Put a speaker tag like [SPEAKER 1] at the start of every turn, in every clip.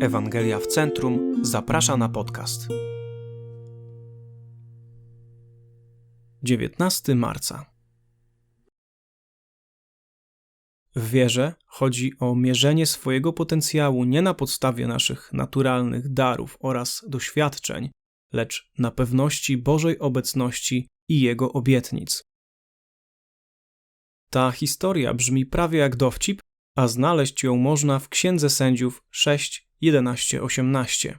[SPEAKER 1] Ewangelia w Centrum zaprasza na podcast. 19 marca. W wierze chodzi o mierzenie swojego potencjału nie na podstawie naszych naturalnych darów oraz doświadczeń, lecz na pewności Bożej obecności i Jego obietnic. Ta historia brzmi prawie jak dowcip, a znaleźć ją można w Księdze Sędziów 6, 11, 18.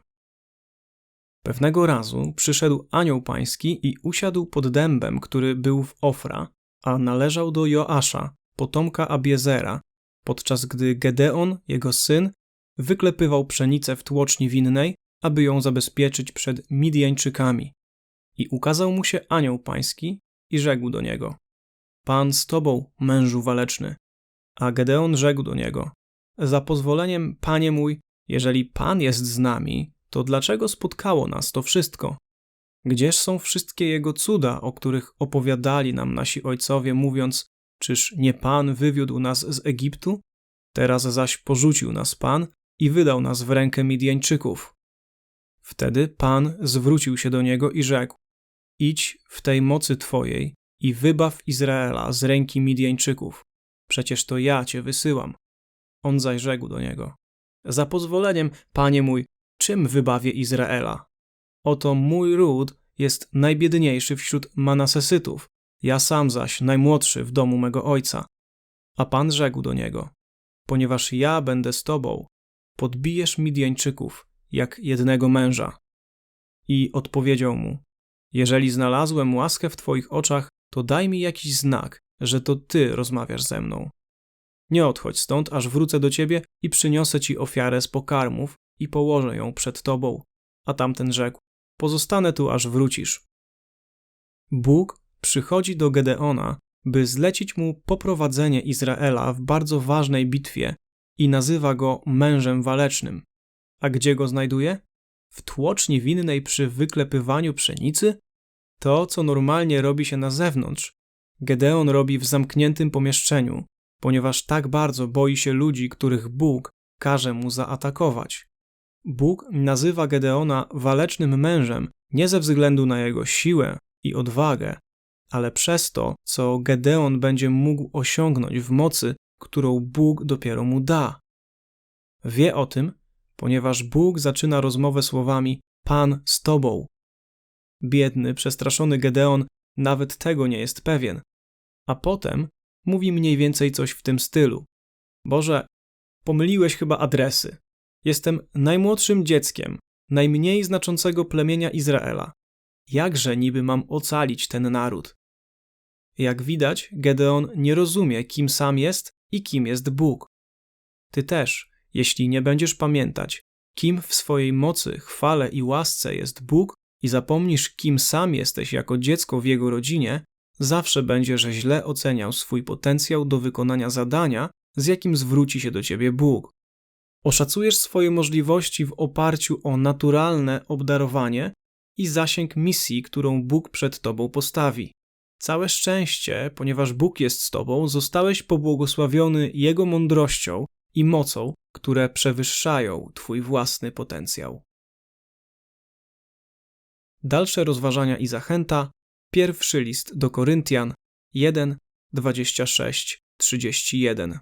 [SPEAKER 1] Pewnego razu przyszedł anioł pański i usiadł pod dębem, który był w Ofra, a należał do Joasza, potomka Abiezera, podczas gdy Gedeon, jego syn, wyklepywał pszenicę w tłoczni winnej, aby ją zabezpieczyć przed Midiańczykami. I ukazał mu się anioł pański i rzekł do niego: Pan z tobą, mężu waleczny. A Gedeon rzekł do niego: Za pozwoleniem, panie mój, jeżeli pan jest z nami, to dlaczego spotkało nas to wszystko? Gdzież są wszystkie jego cuda, o których opowiadali nam nasi ojcowie, mówiąc: Czyż nie pan wywiódł nas z Egiptu? Teraz zaś porzucił nas pan i wydał nas w rękę Midianczyków. Wtedy pan zwrócił się do niego i rzekł: Idź w tej mocy twojej i wybaw Izraela z ręki Midianczyków. Przecież to ja cię wysyłam. On zaś rzekł do niego: Za pozwoleniem, panie mój, czym wybawię Izraela? Oto mój ród jest najbiedniejszy wśród Manasesytów, ja sam zaś najmłodszy w domu mego ojca. A pan rzekł do niego: Ponieważ ja będę z tobą, podbijesz Midianczyków jak jednego męża. I odpowiedział mu: Jeżeli znalazłem łaskę w twoich oczach, to daj mi jakiś znak, że to ty rozmawiasz ze mną. Nie odchodź stąd, aż wrócę do ciebie i przyniosę ci ofiarę z pokarmów i położę ją przed tobą. A tamten rzekł: Pozostanę tu, aż wrócisz. Bóg przychodzi do Gedeona, by zlecić mu poprowadzenie Izraela w bardzo ważnej bitwie i nazywa go mężem walecznym. A gdzie go znajduje? W tłoczni winnej przy wyklepywaniu pszenicy? To, co normalnie robi się na zewnątrz, Gedeon robi w zamkniętym pomieszczeniu, ponieważ tak bardzo boi się ludzi, których Bóg każe mu zaatakować. Bóg nazywa Gedeona walecznym mężem nie ze względu na jego siłę i odwagę, ale przez to, co Gedeon będzie mógł osiągnąć w mocy, którą Bóg dopiero mu da. Wie o tym, ponieważ Bóg zaczyna rozmowę słowami: Pan z tobą. Biedny, przestraszony Gedeon nawet tego nie jest pewien. A potem mówi mniej więcej coś w tym stylu: Boże, pomyliłeś chyba adresy. Jestem najmłodszym dzieckiem najmniej znaczącego plemienia Izraela. Jakże niby mam ocalić ten naród? Jak widać, Gedeon nie rozumie, kim sam jest i kim jest Bóg. Ty też, jeśli nie będziesz pamiętać, kim w swojej mocy, chwale i łasce jest Bóg i zapomnisz, kim sam jesteś jako dziecko w jego rodzinie, zawsze będziesz źle oceniał swój potencjał do wykonania zadania, z jakim zwróci się do ciebie Bóg. Oszacujesz swoje możliwości w oparciu o naturalne obdarowanie i zasięg misji, którą Bóg przed tobą postawi. Całe szczęście, ponieważ Bóg jest z tobą, zostałeś pobłogosławiony Jego mądrością i mocą, które przewyższają Twój własny potencjał. Dalsze rozważania i zachęta. Pierwszy list do Koryntian 1, 26, 31.